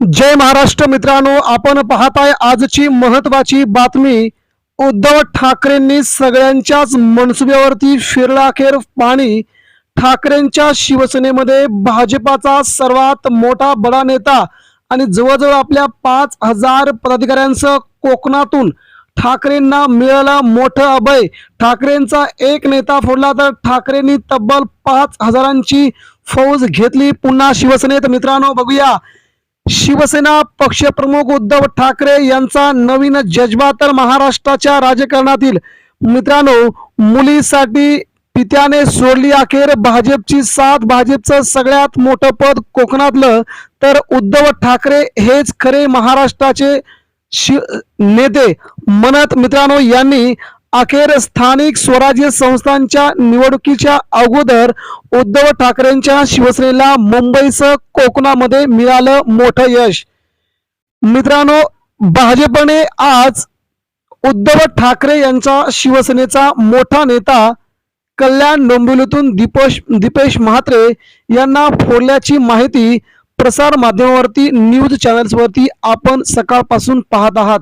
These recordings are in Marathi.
जय महाराष्ट्र मित्रांनो आपण पाहताय आजची महत्वाची बातमी. उद्धव ठाकरेंनी सगळ्यांच्याच मनसुब्यावरती फिरलाखेर पाणी. ठाकरेंच्या शिवसेनेमध्ये भाजपाचा सर्वात मोठा बडा नेता आणि जवळजवळ आपल्या पाच हजार पदाधिकाऱ्यांसह कोकणातून ठाकरेंना मिळाला मोठं अभय. ठाकरेंचा एक नेता फोडला तर ठाकरेंनी तब्बल पाच हजारांची फौज घेतली. पुन्हा शिवसेनेत मित्रांनो बघूया. शिवसेना पक्षप्रमुख उद्धव ठाकरे यांचा नवीन जज्बा तर महाराष्ट्राच्या राजकारणातील. मित्रांनो मुलीसाठी पित्याने सोडली अखेर भाजपची साथ भाजपचं सगळ्यात मोठं पद कोकणातलं. तर उद्धव ठाकरे हेच खरे महाराष्ट्राचे शि नेते. मनत मित्रांनो यांनी अखेर स्थानिक स्वराज्य संस्थांच्या निवडणुकीच्या अगोदर उद्धव ठाकरेंच्या शिवसेनेला मुंबईसह कोकणामध्ये मिळालं मोठं यश. मित्रांनो भाजपने आज उद्धव ठाकरे यांचा शिवसेनेचा मोठा नेता कल्याण डोंबिवलीतून दीपेश दीपेश म्हात्रे यांना फोडल्याची माहिती प्रसार माध्यमावरती न्यूज चॅनल्सवरती आपण सकाळपासून पाहत आहात.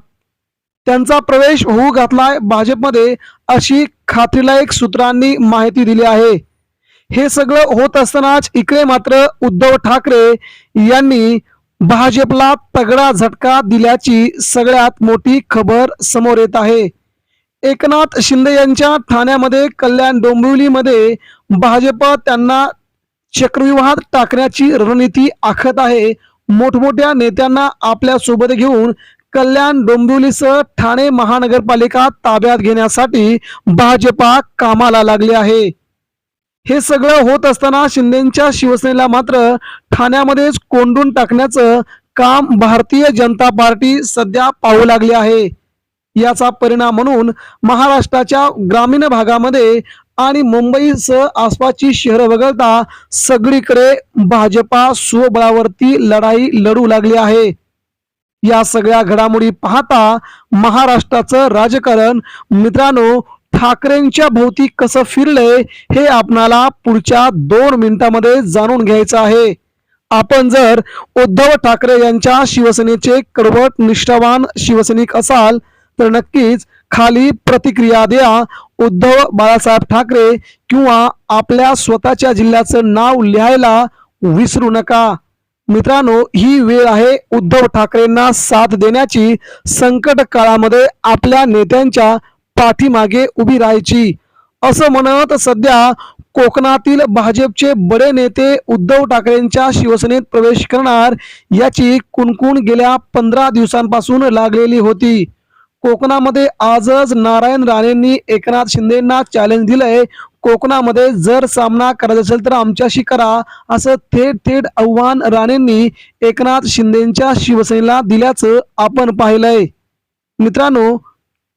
त्यांचा प्रवेश होऊ घातलाय भाजपमध्ये अशी खात्रीलायक सूत्रांनी माहिती दिली आहे. हे सगळं होत असतानाच इकडे मात्र उद्धव ठाकरे यांनी भाजपला तगडा झटका दिल्याची सगळ्यात मोठी खबर समोर येत आहे. एकनाथ शिंदे यांच्या ठाण्यामध्ये कल्याण डोंबिवलीमध्ये भाजप त्यांना चक्रव्यूहात टाकण्याची रणनीती आखत आहे. मोठमोठ्या नेत्यांना आपल्यासोबत घेऊन कल्याण डोंबिवलीसह ठाणे महानगरपालिका ताब्यात घेण्यासाठी भाजपा कामाला लागले आहे. हे सगळं होत असताना शिंदेच्या शिवसेनेला मात्र ठाण्यामध्येच कोंडून टाकण्याचं काम भारतीय जनता पार्टी सध्या पाहू लागली आहे. याचा परिणाम म्हणून महाराष्ट्राच्या ग्रामीण भागामध्ये आणि मुंबईसह आसपासची शहरं वगळता सगळीकडे भाजपा स्वबळावरती लढाई लढू लागली आहे. या सगळ्या घडामोडी पाहता महाराष्ट्राचं राजकारण. मित्रांनो ठाकरेंच्या भोवती कसं फिरलंय हे आपणाला पुढच्या दोन मिनिटांमध्ये जाणून घ्यायचं आहे. आपण जर उद्धव ठाकरे यांच्या शिवसेनेचे कडवट निष्ठावान शिवसैनिक असाल तर नक्कीच खाली प्रतिक्रिया द्या. उद्धव बाळासाहेब ठाकरे किंवा आपल्या स्वतःच्या जिल्ह्याचं नाव लिहायला विसरू नका. मित्रांनो ही वेळ आहे उद्धव ठाकरेंना साथ देण्याची. संकट काळामध्ये आपल्या नेत्यांच्या पाठीमागे उभी राहायची. असं म्हणत सध्या कोकणातील भाजपचे बडे नेते उद्धव ठाकरेंच्या शिवसेनेत प्रवेश करणार याची कुणकुण गेल्या पंधरा दिवसांपासून लागलेली होती. कोकणामध्ये आजच नारायण राणेंनी एकनाथ शिंदेना चॅलेंज दिलंय. कोकणामध्ये जर सामना करायचा असेल तर आमच्याशी करा असं थेट थेट आव्हान राणेंनी एकनाथ शिंदेच्या शिवसेनेला दिल्याचं आपण पाहिलंय. मित्रांनो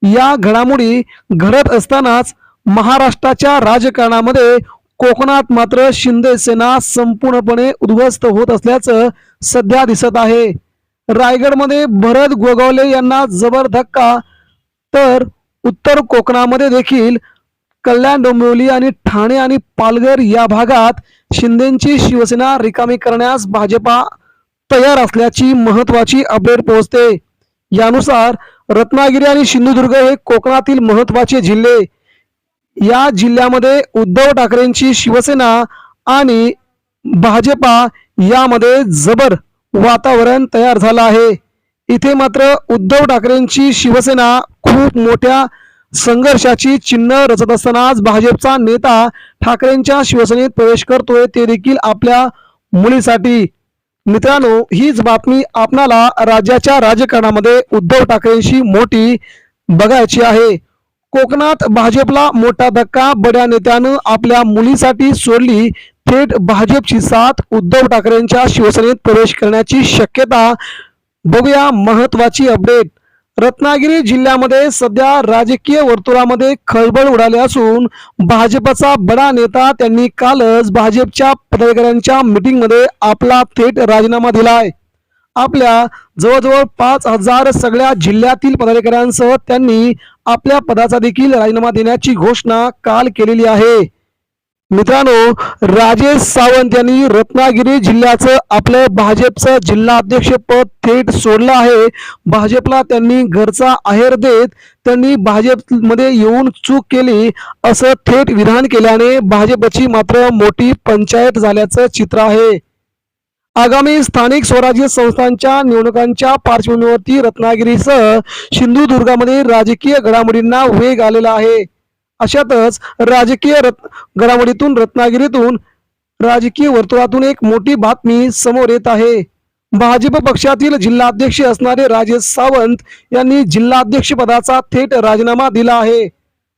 या घडामोडी घडत असतानाच महाराष्ट्राच्या राजकारणामध्ये कोकणात मात्र शिंदे सेना संपूर्णपणे उद्ध्वस्त होत असल्याचं सध्या दिसत आहे. रायगडमध्ये भरत गोगावले यांना जबर धक्का. तर उत्तर कोकणामध्ये देखील कल्याण डोंबिवली आणि ठाणे आणि पालघर या भागात शिंदेची शिवसेना रिकामी करण्यास भाजपा तयार असल्याची महत्वाची अपडेट पोहोचते. यानुसार रत्नागिरी आणि सिंधुदुर्ग हे कोकणातील महत्त्वाचे जिल्हे. या जिल्ह्यामध्ये उद्धव ठाकरेंची शिवसेना आणि भाजपा यामध्ये जबर वातावरण तयार झालं आहे. इथे मात्र उद्धव ठाकरेंची शिवसेना खूप मोठ्या संघर्षाची चिन्ह रचत असतानाच भाजपचा नेता ठाकरेंच्या शिवसेनेत प्रवेश करतोय. ते देखील आपल्या मुलीसाठी. मित्रांनो हीच बातमी आपणाला राज्याच्या राजकारणामध्ये उद्धव ठाकरेंशी मोठी बघायची आहे. कोकणात भाजपला मोठा धक्का बड्या नेत्यानं आपल्या मुलीसाठी सोडली थेट भाजपची साथ उद्धव ठाकरेंच्या शिवसेनेत प्रवेश करण्याची शक्यता. बघूया महत्वाची अपडेट रत्नागिरी जिल्ह्यामध्ये सध्या राजकीय वर्तुळामध्ये खळबळ उडाली असून भाजपचा बडा नेता त्यांनी कालच भाजपच्या पदाधिकाऱ्यांच्या मिटिंगमध्ये आपला थेट राजीनामा दिलाय. आपल्या जवळजवळ पाच हजार सगळ्या जिल्ह्यातील पदाधिकाऱ्यांसह त्यांनी आपल्या पदाचा देखील राजीनामा देण्याची घोषणा काल केलेली आहे. मित्रांनो राजेश सावंत यांनी रत्नागिरी जिल्ह्याचं आपलं भाजपचं जिल्हाध्यक्ष पद थेट सोडलं आहे. भाजपला त्यांनी घरचा आहेर देत त्यांनी भाजपमध्ये येऊन चूक केली असं थेट विधान केल्याने भाजपची मात्र मोठी पंचायत झाल्याचं चित्र आहे. आगामी स्थानिक स्वराज्य संस्थांच्या निवडणुकांच्या पार्श्वभूमीवरती रत्नागिरीसह सिंधुदुर्गामध्ये राजकीय घडामोडींना वेग आलेला आहे. अशातच राजकीय रत् घडामोडीतून रत्नागिरीतून राजकीय वर्तुळातून एक मोठी बातमी समोर येत आहे. भाजप पक्षातील जिल्हाध्यक्ष असणारे राजेश सावंत यांनी जिल्हाध्यक्ष पदाचा थेट राजीनामा दिला आहे.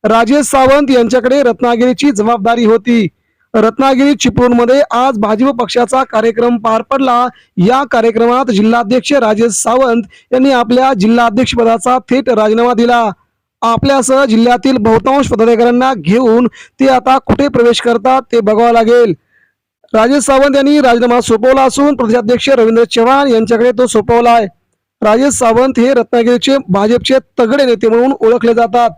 राजेश सावंत यांच्याकडे रत्नागिरीची जबाबदारी होती. रत्नागिरी चिपळूणमध्ये आज भाजप पक्षाचा कार्यक्रम पार पडला. या कार्यक्रमात जिल्हाध्यक्ष राजेश सावंत यांनी आपल्या जिल्हाध्यक्ष पदाचा थेट राजीनामा दिला. आपल्यासह जिल्ह्यातील बहुतांश पदाधिकाऱ्यांना घेऊन ते आता कुठे प्रवेश करतात ते बघावं लागेल. राजेश सावंत यांनी राजीनामा सोपवला असून प्रदेशाध्यक्ष रवींद्र चव्हाण यांच्याकडे तो सोपवला आहे. राजेश सावंत हे रत्नागिरीचे भाजपचे तगडे नेते म्हणून ओळखले जातात.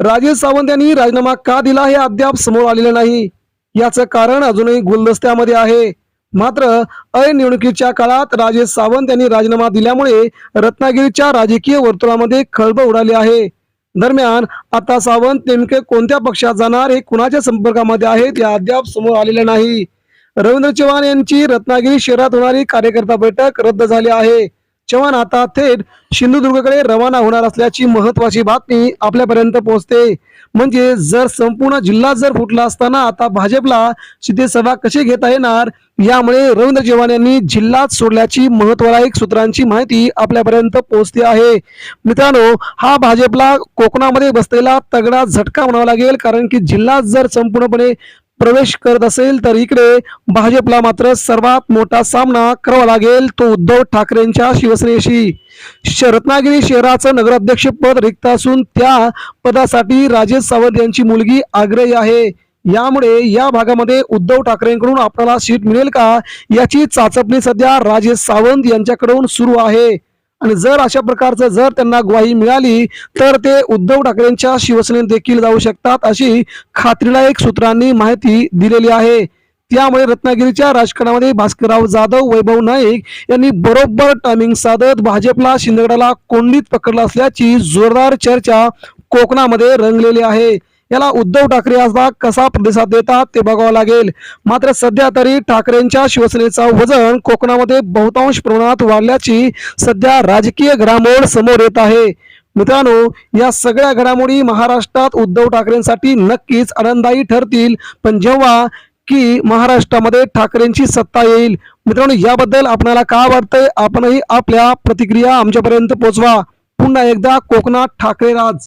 राजेश सावंत यांनी राजीनामा का दिला हे अद्याप समोर आलेलं नाही. याचं कारण अजूनही गुलदस्त्यामध्ये आहे. मात्र अनिवडणुकीच्या काळात राजेश सावंत यांनी राजीनामा दिल्यामुळे रत्नागिरीच्या राजकीय वर्तुळामध्ये खळबळ उडाली आहे. दरम्यान आता सावंत नेमके कोणत्या पक्षात जाणार हे कुणाच्या संपर्कामध्ये आहेत हे अद्याप समोर आलेले नाही. रवींद्र चव्हाण यांची रत्नागिरी शहरात होणारी कार्यकर्ता बैठक रद्द झाली आहे. चव्हाण आता थेट सिंधुदुर्गकडे रवाना होणार असल्याची महत्वाची बातमी आपल्यापर्यंत पोहोचते. म्हणजे जर संपूर्ण जिल्हा जर फुटला असताना आता भाजपला तिथे सभा कशी घेता येणार? यामुळे रवींद्र चव्हाण यांनी जिल्हाच सोडल्याची महत्वदायक सूत्रांची माहिती आपल्यापर्यंत पोहोचते आहे. मित्रांनो हा भाजपला कोकणामध्ये बसलेला तगडा झटका म्हणावा लागेल कारण की जिल्हा जर संपूर्णपणे प्रवेश करत असेल तर इकडे भाजपला मात्र सर्वात मोठा सामना करावा लागेल तो उद्धव ठाकरेंच्या शिवसेनेशी. श- रत्नागिरी शहराचं नगराध्यक्ष पद रिक्त असून त्या पदासाठी राजेश सावंत यांची मुलगी आग्रही आहे. यामुळे या भागामध्ये उद्धव ठाकरेंकडून आपल्याला सीट मिळेल का? याची चाचपणी सध्या राजेश सावंत यांच्याकडून सुरू आहे. आणि जर अशा प्रकारचं जर त्यांना ग्वाही मिळाली तर ते उद्धव ठाकरेंच्या शिवसेनेत देखील जाऊ शकतात अशी खात्रीलायक सूत्रांनी माहिती दिलेली आहे. त्यामुळे रत्नागिरीच्या राजकारणामध्ये भास्करराव जाधव वैभव नाईक यांनी बरोबर टायमिंग साधत भाजपला शिंदगडाला कोंडीत पकडलं असल्याची जोरदार चर्चा कोकणामध्ये रंगलेली आहे. याला उद्धव ठाकरे आजदा कसा प्रतिसाद देतात ते बघावं लागेल. मात्र सध्या तरी ठाकरेंच्या शिवसेनेचा वजन कोकणामध्ये बहुतांश प्रमाणात वाढल्याची सध्या राजकीय घडामोड समोर येत आहे. मित्रांनो या सगळ्या घडामोडी महाराष्ट्रात उद्धव ठाकरेंसाठी नक्कीच आनंददायी ठरतील. पण जेव्हा की महाराष्ट्रामध्ये ठाकरेंची सत्ता येईल मित्रांनो याबद्दल आपल्याला काय वाटतंय? आपणही आपल्या प्रतिक्रिया आमच्यापर्यंत पोहोचवा पुन्हा एकदा कोकणात ठाकरे राज.